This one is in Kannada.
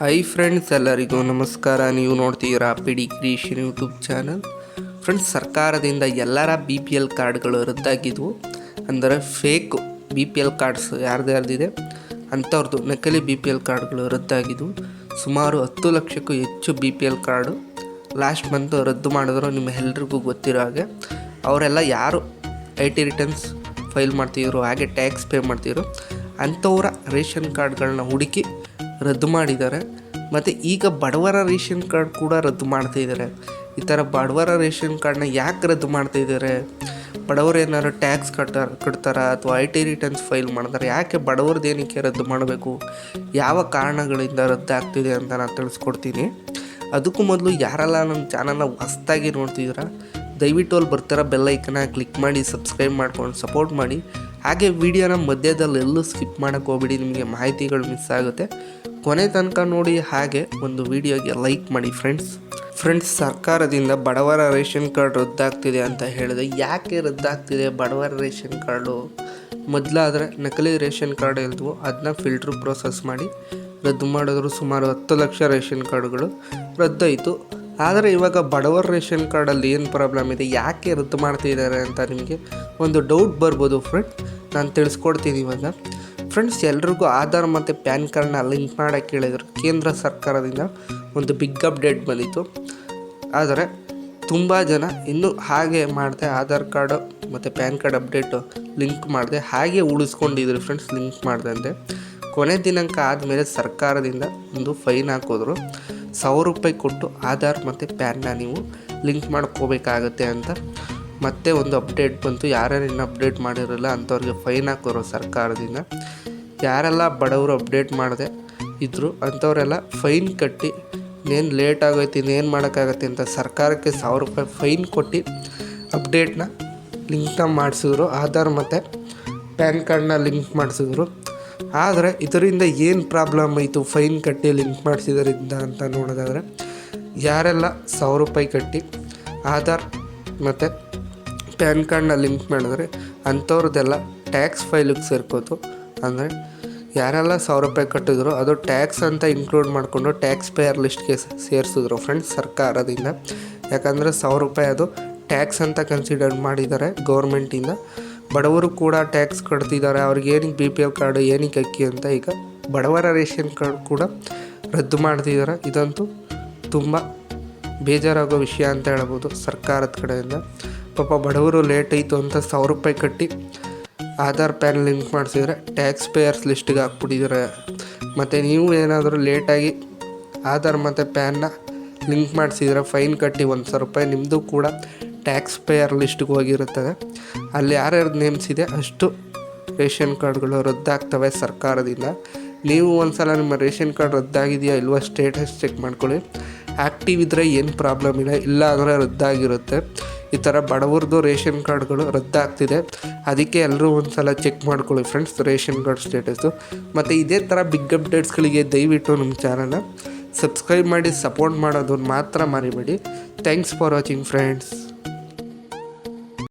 ಹೈ ಫ್ರೆಂಡ್ಸ್ ಎಲ್ಲರಿಗೂ ನಮಸ್ಕಾರ. ನೀವು ನೋಡ್ತೀರಾ PD creation YouTube channel friends ಸರ್ಕಾರದಿಂದ ಎಲ್ಲರ ಬಿ ಪಿ ಎಲ್ ಕಾರ್ಡ್ಗಳು ರದ್ದಾಗಿದ್ವು. ಅಂದರೆ fake B P L cards ಯಾರ್ದು ಯಾರ್ದಿದೆ ಅಂಥವ್ರದ್ದು ನಕಲಿ ಬಿ ಪಿ ಎಲ್ ಕಾರ್ಡ್ಗಳು ರದ್ದಾಗಿದ್ವು. ಸುಮಾರು ಹತ್ತು ಲಕ್ಷಕ್ಕೂ ಹೆಚ್ಚು B P L card last month ರದ್ದು ಮಾಡಿದ್ರು ನಿಮ್ಮ ಎಲ್ರಿಗೂ ಗೊತ್ತಿರೋ ಹಾಗೆ. ಅವರೆಲ್ಲ ಯಾರು ಐ ಟಿ ರಿಟರ್ನ್ಸ್ ಫೈಲ್ ಮಾಡ್ತಿದ್ರು, ಹಾಗೆ ಟ್ಯಾಕ್ಸ್ ಪೇ ಮಾಡ್ತಿದ್ರು, ಅಂಥವರ ರೇಷನ್ ಕಾರ್ಡ್ಗಳನ್ನ ಹುಡುಕಿ ರದ್ದು ಮಾಡಿದ್ದಾರೆ. ಮತ್ತು ಈಗ ಬಡವರ ರೇಷನ್ ಕಾರ್ಡ್ ಕೂಡ ರದ್ದು ಮಾಡ್ತಾ ಇದ್ದಾರೆ. ಈ ಥರ ಬಡವರ ರೇಷನ್ ಕಾರ್ಡ್ನ ಯಾಕೆ ರದ್ದು ಮಾಡ್ತಾ ಇದ್ದಾರೆ? ಬಡವರು ಏನಾದ್ರು ಟ್ಯಾಕ್ಸ್ ಕಟ್ಟಾರ ಕಟ್ತಾರ? ಅಥವಾ ಐ ಟಿ ರಿಟರ್ನ್ಸ್ ಫೈಲ್ ಮಾಡ್ತಾರೆ? ಯಾಕೆ ಬಡವ್ರದ್ದು ಏನಕ್ಕೆ ರದ್ದು ಮಾಡಬೇಕು? ಯಾವ ಕಾರಣಗಳಿಂದ ರದ್ದು ಆಗ್ತಿದೆ ಅಂತ ನಾನು ತಿಳಿಸ್ಕೊಡ್ತೀನಿ. ಅದಕ್ಕೂ ಮೊದಲು ಯಾರೆಲ್ಲ ನಮ್ಮ ಚಾನಲ್ನ ಹೊಸ್ದಾಗಿ ನೋಡ್ತಿದ್ದೀರಾ? ದಯವಿಟ್ಟು ಅಲ್ಲಿ ಬರ್ತಾರ ಬೆಲ್ಲೈಕನ್ನ ಕ್ಲಿಕ್ ಮಾಡಿ ಸಬ್ಸ್ಕ್ರೈಬ್ ಮಾಡ್ಕೊಂಡು ಸಪೋರ್ಟ್ ಮಾಡಿ. ಹಾಗೆ ವಿಡಿಯೋನ ಮಧ್ಯದಲ್ಲಿ ಎಲ್ಲೂ ಸ್ಕಿಪ್ ಮಾಡೋಕ್ಕೆ ಹೋಗ್ಬಿಡಿ, ನಿಮಗೆ ಮಾಹಿತಿಗಳು ಮಿಸ್ ಆಗುತ್ತೆ. ಕೊನೆ ತನಕ ನೋಡಿ ಹಾಗೆ ಒಂದು ವಿಡಿಯೋಗೆ ಲೈಕ್ ಮಾಡಿ ಫ್ರೆಂಡ್ಸ್ ಫ್ರೆಂಡ್ಸ್ ಸರ್ಕಾರದಿಂದ ಬಡವರ ರೇಷನ್ ಕಾರ್ಡ್ ರದ್ದಾಗ್ತಿದೆ ಅಂತ ಹೇಳಿದೆ ಯಾಕೆ ರದ್ದಾಗ್ತಿದೆ ಬಡವರ ರೇಷನ್ ಕಾರ್ಡು? ಮೊದಲಾದರೆ ನಕಲಿ ರೇಷನ್ ಕಾರ್ಡ್ ಇಲ್ದವು ಅದನ್ನ ಫಿಲ್ಟ್ರ್ ಪ್ರೋಸೆಸ್ ಮಾಡಿ ರದ್ದು ಮಾಡಿದ್ರು ಸುಮಾರು ಹತ್ತು ಲಕ್ಷ ರೇಷನ್ ಕಾರ್ಡ್ಗಳು ರದ್ದಾಯಿತು. ಆದರೆ ಇವಾಗ ಬಡವರ ರೇಷನ್ ಕಾರ್ಡಲ್ಲಿ ಏನು ಪ್ರಾಬ್ಲಮ್ ಇದೆ? ಯಾಕೆ ರದ್ದು ಮಾಡ್ತಿದ್ದಾರೆ ಅಂತ ನಿಮಗೆ ಒಂದು ಡೌಟ್ ಬರ್ಬೋದು ಫ್ರೆಂಡ್ ನಾನು ತಿಳಿಸ್ಕೊಡ್ತೀನಿ ಇವಾಗ. ಫ್ರೆಂಡ್ಸ್ ಎಲ್ರಿಗೂ ಆಧಾರ್ ಮತ್ತು ಪ್ಯಾನ್ ಕಾರ್ಡ್ನ ಲಿಂಕ್ ಮಾಡೋಕ್ಕೆ ಹೇಳಿದರು. ಕೇಂದ್ರ ಸರ್ಕಾರದಿಂದ ಒಂದು ಬಿಗ್ ಅಪ್ಡೇಟ್ ಬಂದಿತ್ತು. ಆದರೆ ತುಂಬ ಜನ ಇನ್ನೂ ಹಾಗೆ ಮಾಡಿದೆ ಆಧಾರ್ ಕಾರ್ಡು ಮತ್ತು ಪ್ಯಾನ್ ಕಾರ್ಡ್ ಅಪ್ಡೇಟು ಲಿಂಕ್ ಮಾಡಿದೆ. ಹಾಗೆ ಉಳಿಸ್ಕೊಂಡಿದ್ರು ಫ್ರೆಂಡ್ಸ್ ಲಿಂಕ್ ಮಾಡ್ದಂತೆ ಕೊನೆ ದಿನಾಂಕ ಆದಮೇಲೆ ಸರ್ಕಾರದಿಂದ ಒಂದು ಫೈನ್ ಹಾಕಿದ್ರು. ಸಾವಿರ ರೂಪಾಯಿ ಕೊಟ್ಟು ಆಧಾರ್ ಮತ್ತು ಪ್ಯಾನ್ನ ನೀವು ಲಿಂಕ್ ಮಾಡ್ಕೋಬೇಕಾಗತ್ತೆ ಅಂತ. ಮತ್ತೆ ಒಂದು ಅಪ್ಡೇಟ್ ಬಂತು. ಯಾರ್ಯಾರು ಇನ್ನೂ ಅಪ್ಡೇಟ್ ಮಾಡಿರಲ್ಲ ಅಂಥವ್ರಿಗೆ ಫೈನ್ ಹಾಕೋರು ಸರ್ಕಾರದಿಂದ. ಯಾರೆಲ್ಲ ಬಡವರು ಅಪ್ಡೇಟ್ ಮಾಡಿದೆ ಇದ್ದರು ಅಂಥವರೆಲ್ಲ ಫೈನ್ ಕಟ್ಟಿ, ಇನ್ನೇನು ಲೇಟ್ ಆಗೋಯ್ತು, ಇನ್ನೇನು ಮಾಡೋಕ್ಕಾಗತ್ತೆ ಅಂತ ಸರ್ಕಾರಕ್ಕೆ ಸಾವಿರ ರೂಪಾಯಿ ಫೈನ್ ಕೊಟ್ಟು ಅಪ್ಡೇಟ್ನ ಲಿಂಕ್ನ ಮಾಡಿಸಿದ್ರು. ಆಧಾರ್ ಮತ್ತು ಪ್ಯಾನ್ ಕಾರ್ಡ್ನ ಲಿಂಕ್ ಮಾಡಿಸಿದ್ರು. ಆದರೆ ಇದರಿಂದ ಏನು ಪ್ರಾಬ್ಲಮ್ ಆಯಿತು? ಫೈನ್ ಕಟ್ಟಿ ಲಿಂಕ್ ಮಾಡಿಸಿದ್ರಿಂದ ಅಂತ ನೋಡೋದಾದರೆ, ಯಾರೆಲ್ಲ ಸಾವಿರ ರೂಪಾಯಿ ಕಟ್ಟಿ ಆಧಾರ್ ಮತ್ತು ಪ್ಯಾನ್ ಕಾರ್ಡ್ನ ಲಿಂಕ್ ಮಾಡಿದ್ರೆ ಅಂಥವ್ರದ್ದೆಲ್ಲ ಟ್ಯಾಕ್ಸ್ ಫೈಲಿಗೆ ಸೇರ್ಕೋತು. ಅಂದರೆ ಯಾರೆಲ್ಲ ಸಾವಿರ ರೂಪಾಯಿ ಕಟ್ಟಿದ್ರು ಅದು ಟ್ಯಾಕ್ಸ್ ಅಂತ ಇನ್ಕ್ಲೂಡ್ ಮಾಡಿಕೊಂಡು ಟ್ಯಾಕ್ಸ್ ಪೇಯರ್ ಲಿಸ್ಟ್ಗೆ ಸೇರಿಸಿದ್ರು ಫ್ರೆಂಡ್ಸ್ ಸರ್ಕಾರದಿಂದ. ಯಾಕಂದರೆ ಸಾವಿರ ರೂಪಾಯಿ ಅದು ಟ್ಯಾಕ್ಸ್ ಅಂತ ಕನ್ಸಿಡರ್ ಮಾಡಿದ್ದಾರೆ ಗೌರ್ಮೆಂಟಿಂದ ಬಡವರು ಕೂಡ ಟ್ಯಾಕ್ಸ್ ಕಟ್ತಿದ್ದಾರೆ. ಅವ್ರಿಗೆ ಏನಕ್ಕೆ ಬಿ ಪಿ ಎಲ್ ಕಾರ್ಡು ಏನಕ್ಕೆ ಅಕ್ಕಿ ಅಂತ ಈಗ ಬಡವರ ರೇಷನ್ ಕಾರ್ಡ್ ಕೂಡ ರದ್ದು ಮಾಡ್ತಿದ್ದಾರೆ. ಇದಂತೂ ತುಂಬ ಬೇಜಾರಾಗೋ ವಿಷಯ ಅಂತ ಹೇಳ್ಬೋದು ಸರ್ಕಾರದ ಕಡೆಯಿಂದ. ಪಾಪ ಬಡವರು ಲೇಟ್ ಆಯಿತು ಅಂತ ಸಾವಿರ ರೂಪಾಯಿ ಕಟ್ಟಿ ಆಧಾರ್ ಪ್ಯಾನ್ ಲಿಂಕ್ ಮಾಡಿಸಿದ್ರೆ ಟ್ಯಾಕ್ಸ್ ಪೇಯರ್ಸ್ ಲಿಸ್ಟಿಗೆ ಹಾಕ್ಬಿಟ್ಟಿದ್ದಾರೆ. ಮತ್ತು ನೀವು ಏನಾದರೂ ಲೇಟಾಗಿ ಆಧಾರ್ ಮತ್ತು ಪ್ಯಾನ್ನ ಲಿಂಕ್ ಮಾಡಿಸಿದರೆ ಫೈನ್ ಕಟ್ಟಿ ಒಂದು ಸಾವಿರ ರೂಪಾಯಿ ನಿಮ್ಮದು ಕೂಡ ಟ್ಯಾಕ್ಸ್ ಪೇಯರ್ ಲಿಸ್ಟ್ಗೆ ಹೋಗಿರುತ್ತದೆ. ಅಲ್ಲಿ ಯಾರ್ಯಾರ್ದು ನೇಮ್ಸ್ ಇದೆ, ಅಷ್ಟು ರೇಷನ್ ಕಾರ್ಡ್ಗಳು ರದ್ದಾಗ್ತವೆ ಸರ್ಕಾರದಿಂದ. ನೀವು ಒಂದು ಸಲ ನಿಮ್ಮ ರೇಷನ್ ಕಾರ್ಡ್ ರದ್ದಾಗಿದೆಯಾ ಇಲ್ವಾ ಸ್ಟೇಟಸ್ ಚೆಕ್ ಮಾಡ್ಕೊಳ್ಳಿ. ಆ್ಯಕ್ಟಿವ್ ಇದ್ದರೆ ಏನು ಪ್ರಾಬ್ಲಮ್ ಇಲ್ಲ ಇಲ್ಲ ಅಂದರೆ ರದ್ದಾಗಿರುತ್ತೆ. ಈ ಥರ ಬಡವ್ರದ್ದು ರೇಷನ್ ಕಾರ್ಡ್ಗಳು ರದ್ದಾಗ್ತಿದೆ. ಅದಕ್ಕೆ ಎಲ್ಲರೂ ಒಂದು ಸಲ ಚೆಕ್ ಮಾಡ್ಕೊಳ್ಳಿ ಫ್ರೆಂಡ್ಸ್ ರೇಷನ್ ಕಾರ್ಡ್ ಸ್ಟೇಟಸ್ಸು ಮತ್ತು ಇದೇ ಥರ ಬಿಗ್ ಅಪ್ಡೇಟ್ಸ್ಗಳಿಗೆ ದಯವಿಟ್ಟು ನಮ್ಮ ಚಾನಲ್ನ ಸಬ್ಸ್ಕ್ರೈಬ್ ಮಾಡಿ ಸಪೋರ್ಟ್ ಮಾಡೋದನ್ನು ಮಾತ್ರ ಮರಿಬೇಡಿ. Thanks for watching friends